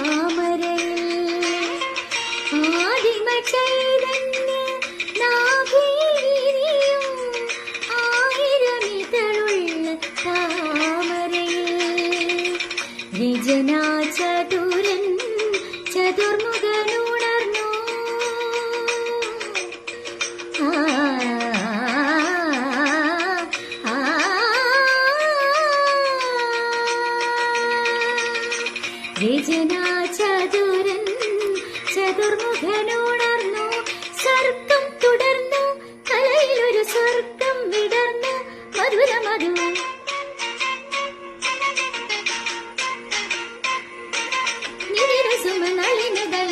താമരയിൽ ആദിമ ചൈതന്യ നാഗേരിയും ആയിരമിതളുള്ള താമരയിൽ രചനാ ചതുരൻ രചനാ ചതുരൻ ചതുർമുഖനുണർന്നു. സർക്കം തുടർന്നു. കലയിലൊരു സ്വർഗം വിടർന്നു. മധുര മധു നിരസുമ നളിനകള